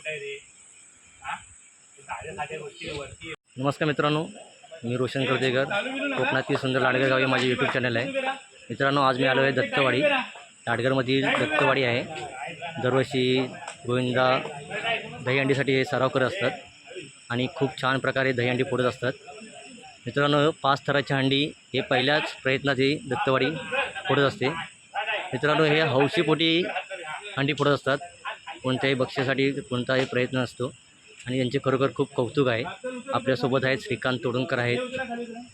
आहे रे हा तू साध्या साध्या गोष्टी वरती नमस्कार मित्रांनो मी रोशन कर्देकर चालू बिलू नका. कोकणातील सुंदर लाडगर गाव हे माझे यूट्यूब चॅनल आहे सुरू करा. मित्रांनो आज मी आलो आहे दत्तवाडी करा. दत्तवाडी आहे. दरवर्षी गोविंदा दहीहंडीसाठी हे सराव करत असतात आणि खूप छान प्रकारे दहीहंडी फोडत असतात. मित्रांनो पाच थराची हंडी हे पहिल्याच प्रयत्नात ही दत्तवाडी फोडत असते. मित्रांनो हे हौशीपोटी हंडी फोडत असतात. कोणत्याही बक्षीसाठी कोणताही प्रयत्न असतो आणि यांचे खरोखर खूप कौतुक आहे. आपल्यासोबत आहेत श्रीकांत तोडणकर आहेत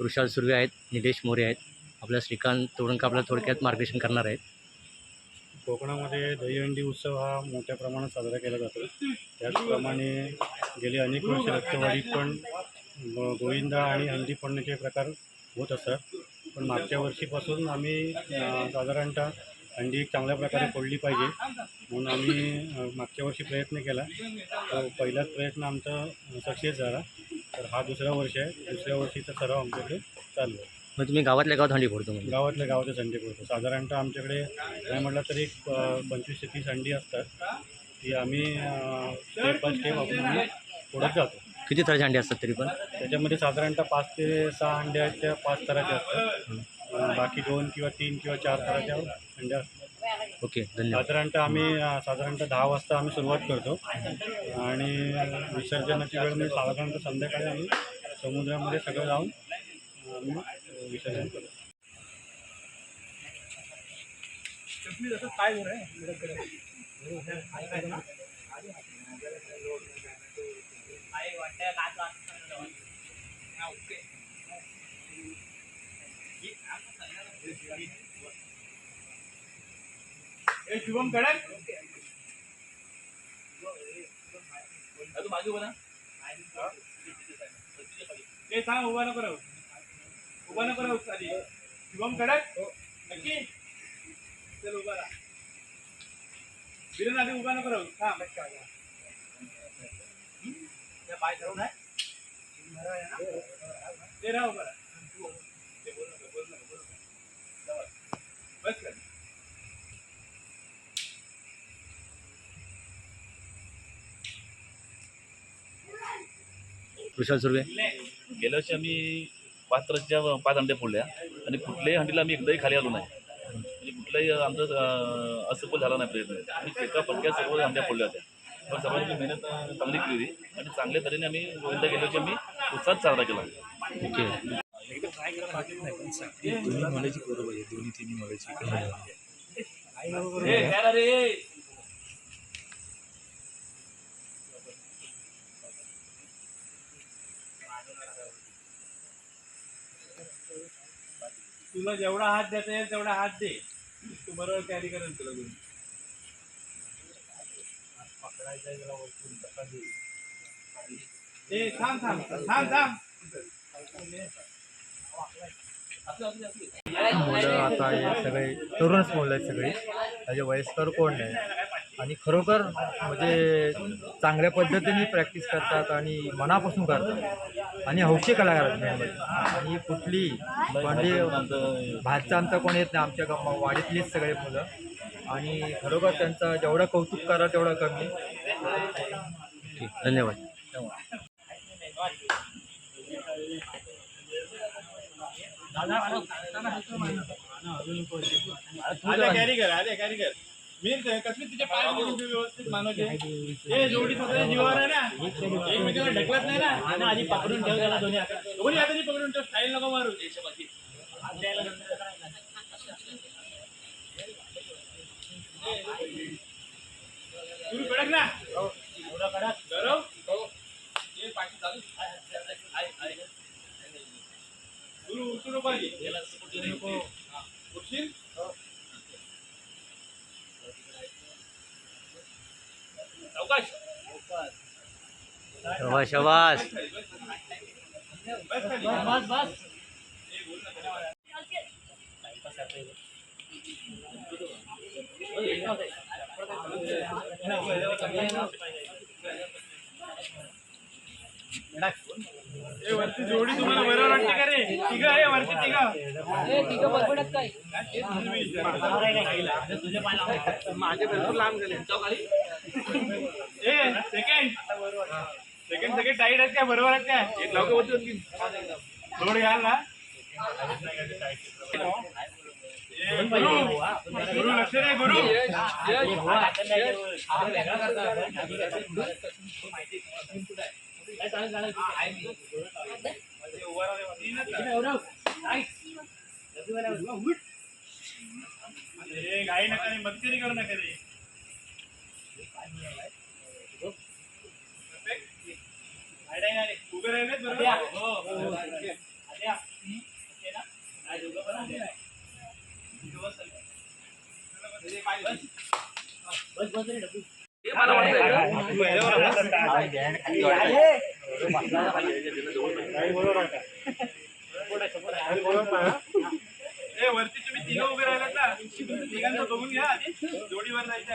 वृषाल सुर्वे आहेत निलेश मोरे आहेत. आपल्या श्रीकांत तोडणकर आपल्याला थोडक्यात मार्गदर्शन करणार आहेत. कोकणामध्ये दहीहंडी उत्सव हा मोठ्या प्रमाणात साजरा केला जातो. त्याचप्रमाणे गेली अनेक वर्ष रक्तवाढीत पण गोविंदा आणि हंडी फोडण्याचे प्रकार होत असतात. पण मागच्या वर्षीपासून आम्ही साधारणतः हंडी एक चांगल्या प्रकारे फोडली पाहिजे. म्हणून आम्ही मागच्या वर्षी प्रयत्न केला. तर पहिलाच प्रयत्न आमचा सक्सेस झाला. तर हा दुसरा वर्ष आहे. दुसऱ्या वर्षीचा सराव आमच्याकडे चालू आहे. मग तुम्ही गावातल्या गावात हंडी फोडतो म्हणजे? गावातल्या गावातच अंडी पडतो साधारणतः आमच्याकडे नाही म्हटलं तर एक पंचवीस ते तीस अंडी असतात. ती आम्ही स्टेप बाय स्टेप आपण आम्ही पुढत जातो. किती थराची हंडी असतात तरी पण? त्याच्यामध्ये साधारणतः पाच ते सहा अंड्या आहेत त्या पाच तराच्या असतात. अ, बाकी दोन किंवा तीन किंवा चार तराच्या अंड्या असतात. ओके धन्यवाद. साधारणतः आम्ही अ, साधारणतः दहा वाजता आम्ही सुरुवात करतो. आणि विसर्जनाची वेळ म्हणजे साधारणतः संध्याकाळी आम्ही समुद्रामध्ये सगळं जाऊन आम्ही विसर्जन करू काय शुभम कडक तू मागे उभा ए सांग उभा नको राहू उभा नको राहू शुभम कडक? नक्की चल उभा राहा विरण आधी उभा नको राहू थांब त्या पाय धरून आहे ते राहा उभा राहा ते बोल नको बोल नको बोल नको बस कर। वृषाल सुर्वे गेल्या वर्षी आम्ही पाच तरच्या पाच अंड्या फोडल्या. आणि कुठल्याही हंडीला आम्ही एकदाही खाली आलो नाही. म्हणजे कुठलाही आमचं असफल झाला नाही प्रयत्न. आम्ही एका पटक्या सर्व अंड्या फोडल्या होत्या. पण सर्वांची मेहनत चांगली केली होती. आणि चांगल्या तऱ्हेने आम्ही गोविंदा गेल्या वर्षी आम्ही उत्साहात साजरा केला. ओके. तुला जेवढा हात देता येईल तेवढा हात दे. तू बरोबर कॅरी करेल तुला घेऊन. ए थांब थांब थांब थांब. मुलं आता हे सगळे तरुणच मुलं आहेत सगळी. म्हणजे वयस्कर कोण नाही? आणि खरोखर म्हणजे चांगल्या पद्धतीने प्रॅक्टिस करतात आणि मनापासून करतात आणि हौशी कलाकार आहेत म्हणजे आणि कुठली म्हणजे भातचा आमचा कोण येत नाही आमच्या गावा वाडीतलीच सगळे मुलं आणि खरोखर त्यांचं जेवढं कौतुक करा तेवढं कमी ओके धन्यवाद आले कॅरी कर आले कॅरी कर कसली तिचे पाय पकडून व्यवस्थित मानवचे? हे जोडी स्वतःच्या जीवावर आहे ना. एकमेकाला ढकलत नाही ना. आधी पकडून ठेव त्याला दोन्ही हातात. दोन्ही हाताने पकडून ठेव. स्टाईल नको मारू कडक ना. एवढा कडक गरम ये पाठी चालू आहे, आहे. गुरु उठू नको आधी. हा. उठशील सावकाश शबास शबास. जोडी तुम्हाला बरोबर वाटते का रे तिघ आहे वरती तिघ माझे भरपूर लांब गेले. आहेत काय बरोबर आहेत काय एक लवकर होती थोडं घ्याल ना? गुरु गुरु लक्ष नाही गुरु. काही नका रे मस्करी करू नका रे. उभे राहिले बरोबर हो ए वरती तुम्ही तिघं उभे राहिलात ना तिघांचं बघून घ्या आधी जोडीवर जायचं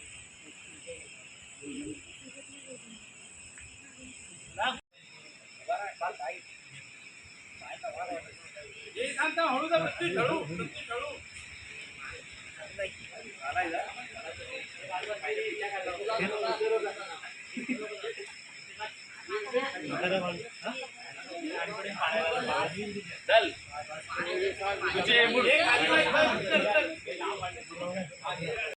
Thank you.